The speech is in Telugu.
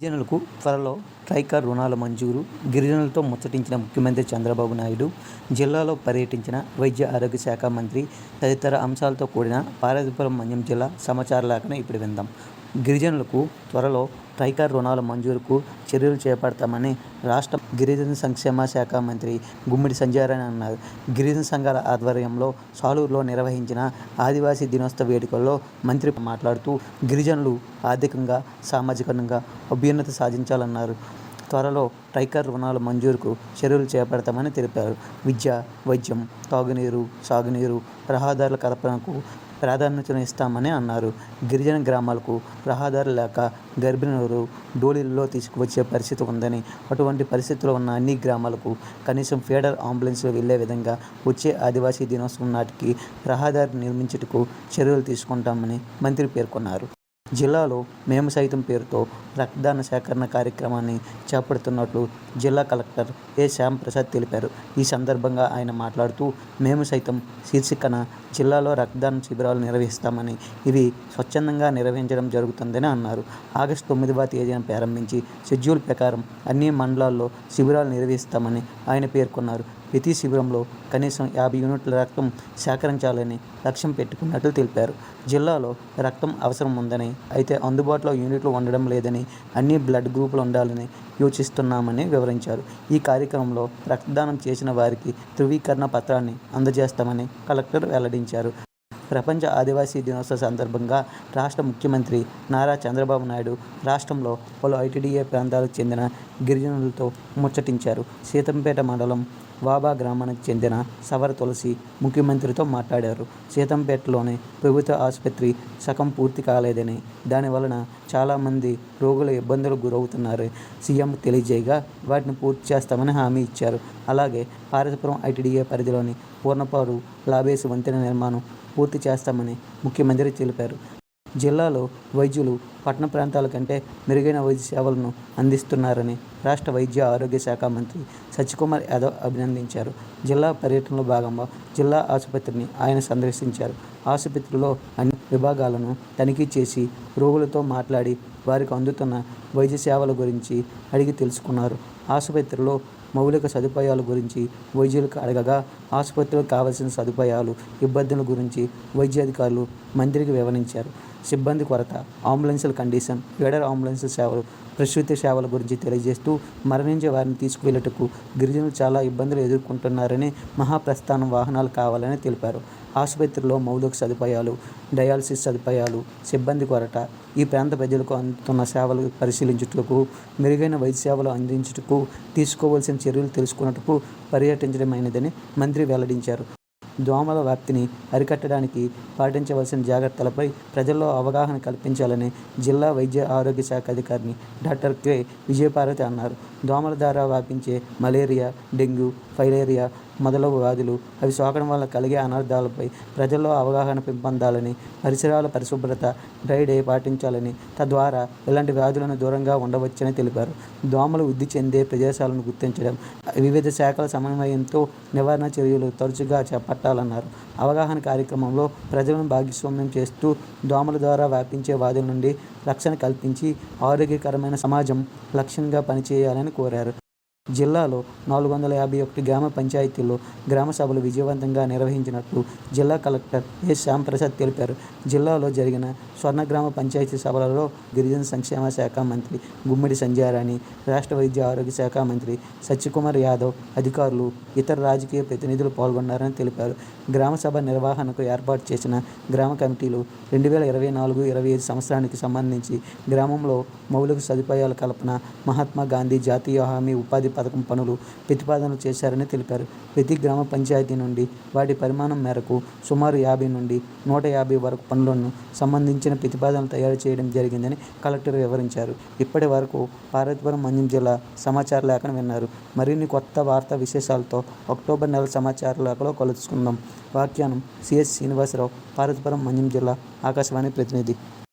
గిరిజనులకు త్వరలో ట్రైకార్ రుణాల మంజూరు గిరిజనులతో ముచ్చటించిన ముఖ్యమంత్రి చంద్రబాబు నాయుడు జిల్లాలో పర్యటించిన వైద్య ఆరోగ్య శాఖ మంత్రి తదితర అంశాలతో కూడిన పార్వతీపురం మన్యం జిల్లా సమాచార లేఖను ఇప్పుడు విందాం. గిరిజనులకు త్వరలో ట్రైకార్ రుణాల మంజూరుకు చర్యలు చేపడతామని రాష్ట్ర గిరిజన సంక్షేమ శాఖ మంత్రి గుమ్మిడి సంజయరాయ్ అన్నారు. గిరిజన సంఘాల ఆధ్వర్యంలో సాలూరులో నిర్వహించిన ఆదివాసీ దినోత్సవ వేడుకల్లో మంత్రి మాట్లాడుతూ గిరిజనులు ఆర్థికంగా సామాజికంగా అభ్యున్నతి సాధించాలన్నారు. త్వరలో ట్రైకర్ రుణాల మంజూరుకు చర్యలు చేపడతామని తెలిపారు. విద్య వైద్యం తాగునీరు సాగునీరు రహదారుల కల్పనకు ప్రాధాన్యతను ఇస్తామని అన్నారు. గిరిజన గ్రామాలకు రహదారులు లేక గర్భిణులు డోలీల్లో తీసుకువచ్చే పరిస్థితి ఉందని అటువంటి పరిస్థితిలో ఉన్న అన్ని గ్రామాలకు కనీసం ఫీడర్ అంబులెన్స్లో వెళ్ళే విధంగా వచ్చే ఆదివాసీ దినోత్సవం నాటికి రహదారి నిర్మించుటకు చర్యలు తీసుకుంటామని మంత్రి పేర్కొన్నారు. జిల్లాలో మేము సైతం పేరుతో రక్తదాన సేకరణ కార్యక్రమాన్ని చేపడుతున్నట్లు జిల్లా కలెక్టర్ ఏ శ్యామ్ ప్రసాద్ తెలిపారు. ఈ సందర్భంగా ఆయన మాట్లాడుతూ మేము సైతం శీర్షికన జిల్లాలో రక్తదాన శిబిరాలు నిర్వహిస్తామని ఇవి స్వచ్ఛందంగా నిర్వహించడం జరుగుతుందని అన్నారు. ఆగస్టు తొమ్మిదవ తేదీన ప్రారంభించి షెడ్యూల్ ప్రకారం అన్ని మండలాల్లో శిబిరాలు నిర్వహిస్తామని ఆయన పేర్కొన్నారు. ప్రతి శిబిరంలో కనీసం యాభై యూనిట్ల రక్తం సేకరించాలని లక్ష్యం పెట్టుకున్నట్లు తెలిపారు. జిల్లాలో రక్తం అవసరం ఉందని అయితే అందుబాటులో యూనిట్లు ఉండడం లేదని అన్ని బ్లడ్ గ్రూపులు ఉండాలని యోచిస్తున్నామని వివరించారు. ఈ కార్యక్రమంలో రక్తదానం చేసిన వారికి ధృవీకరణ పత్రాన్ని అందజేస్తామని కలెక్టర్ వెల్లడించారు. ప్రపంచ ఆదివాసీ దినోత్సవ సందర్భంగా రాష్ట్ర ముఖ్యమంత్రి నారా చంద్రబాబు నాయుడు రాష్ట్రంలో పలు ఐటీడీఏ ప్రాంతాలకు చెందిన గిరిజనులతో ముచ్చటించారు. సీతంపేట మండలం వాబా గ్రామానికి చెందిన సవర తులసి ముఖ్యమంత్రితో మాట్లాడారు. సీతంపేటలోని ప్రభుత్వ ఆసుపత్రి సగం పూర్తి కాలేదని దానివలన చాలామంది రోగులు ఇబ్బందులకు గురవుతున్నారు. సీఎం తెలియజేయగా వాటిని పూర్తి చేస్తామని హామీ ఇచ్చారు. అలాగే పార్వతీపురం ఐటీడీఏ పరిధిలోని పూర్ణపాడు లాబేసి వంతెన నిర్మాణం పూర్తి చేస్తామని ముఖ్యమంత్రి తెలిపారు. జిల్లాలో వైద్యులు పట్టణ ప్రాంతాల కంటే మెరుగైన వైద్య సేవలను అందిస్తున్నారని రాష్ట్ర వైద్య ఆరోగ్య శాఖ మంత్రి సత్యకుమార్ యాదవ్ అభినందించారు. జిల్లా పర్యటనలో భాగంగా జిల్లా ఆసుపత్రిని ఆయన సందర్శించారు. ఆసుపత్రిలో అన్ని విభాగాలను తనిఖీ చేసి రోగులతో మాట్లాడి వారికి అందుతున్న వైద్య సేవల గురించి అడిగి తెలుసుకున్నారు. ఆసుపత్రిలో మౌలిక సదుపాయాల గురించి వైద్యులకు అడగగా ఆసుపత్రిలో కావలసిన సదుపాయాలు ఇబ్బందుల గురించి వైద్యాధికారులు మంత్రికి వివరించారు. సిబ్బంది కొరత అంబులెన్సుల కండిషన్ ఫెడర్ అంబులెన్స్ సేవలు ప్రసూతి సేవల గురించి తెలియజేస్తూ మరణించే వారిని తీసుకువెళ్ళటకు గిరిజనులు చాలా ఇబ్బందులు ఎదుర్కొంటున్నారని మహాప్రస్థానం వాహనాలు కావాలని తెలిపారు. ఆసుపత్రిలో మౌలిక సదుపాయాలు డయాలసిస్ సదుపాయాలు సిబ్బంది కొరట ఈ ప్రాంత ప్రజలకు అందుతున్న సేవలు పరిశీలించుటకు మెరుగైన వైద్య సేవలు అందించుటకు తీసుకోవాల్సిన చర్యలు తెలుసుకున్నట్టుకు పర్యటించడమైనదని మంత్రి వెల్లడించారు. దోమల వ్యాప్తిని అరికట్టడానికి పాటించవలసిన జాగ్రత్తలపై ప్రజల్లో అవగాహన కల్పించాలని జిల్లా వైద్య ఆరోగ్య శాఖ అధికారిని డాక్టర్ కె. విజయపార్వతి అన్నారు. దోమల ద్వారా వ్యాపించే మలేరియా డెంగ్యూ ఫైలేరియా మొదలగు వ్యాధులు అవి సోకడం వల్ల కలిగే అనర్థాలపై ప్రజల్లో అవగాహన పెంపొందాలని పరిసరాల పరిశుభ్రత డ్రై డే పాటించాలని తద్వారా ఇలాంటి వ్యాధులను దూరంగా ఉండవచ్చని తెలిపారు. దోమలు వృద్ధి చెందే ప్రదేశాలను గుర్తించడం వివిధ శాఖల సమన్వయంతో నివారణ చర్యలు తరచుగా చేపట్టాలన్నారు. అవగాహన కార్యక్రమంలో ప్రజలను భాగస్వామ్యం చేస్తూ దోమల ద్వారా వ్యాపించే వ్యాధుల నుండి రక్షణ కల్పించి ఆరోగ్యకరమైన సమాజం లక్ష్యంగా పనిచేయాలని కోరారు. జిల్లాలో నాలుగు వందల యాభై ఒకటి గ్రామ పంచాయతీల్లో గ్రామ సభలు విజయవంతంగా నిర్వహించినట్లు జిల్లా కలెక్టర్ ఏ శ్యాంప్రసాద్ తెలిపారు. జిల్లాలో జరిగిన స్వర్ణ గ్రామ పంచాయతీ సభలలో గిరిజన సంక్షేమ శాఖ మంత్రి గుమ్మిడి సంధ్యారాణి రాష్ట్ర వైద్య ఆరోగ్య శాఖ మంత్రి సత్యకుమార్ యాదవ్ అధికారులు ఇతర రాజకీయ ప్రతినిధులు పాల్గొన్నారని తెలిపారు. గ్రామ సభ నిర్వహణకు ఏర్పాటు చేసిన గ్రామ కమిటీలు రెండు వేల ఇరవై నాలుగు ఇరవై ఐదు సంవత్సరానికి సంబంధించి గ్రామంలో మౌలిక సదుపాయాల కల్పన మహాత్మా గాంధీ జాతీయ హామీ ఉపాధి పథకం పనులు ప్రతిపాదనలు చేశారని తెలిపారు. ప్రతి గ్రామ పంచాయతీ నుండి వాటి పరిమాణం మేరకు సుమారు యాభై నుండి నూట యాభై వరకు పనులను సంబంధించిన ప్రతిపాదనలు తయారు చేయడం జరిగిందని కలెక్టర్ వివరించారు. ఇప్పటి వరకు పార్వతీపురం మన్యం జిల్లా సమాచార లేఖను విన్నారు. మరిన్ని కొత్త వార్తా విశేషాలతో అక్టోబర్ నెల సమాచార లేఖలో కలుసుకుందాం. వ్యాఖ్యానం సిఎస్ శ్రీనివాసరావు పార్వతీపురం మన్యం జిల్లా ఆకాశవాణి ప్రతినిధి.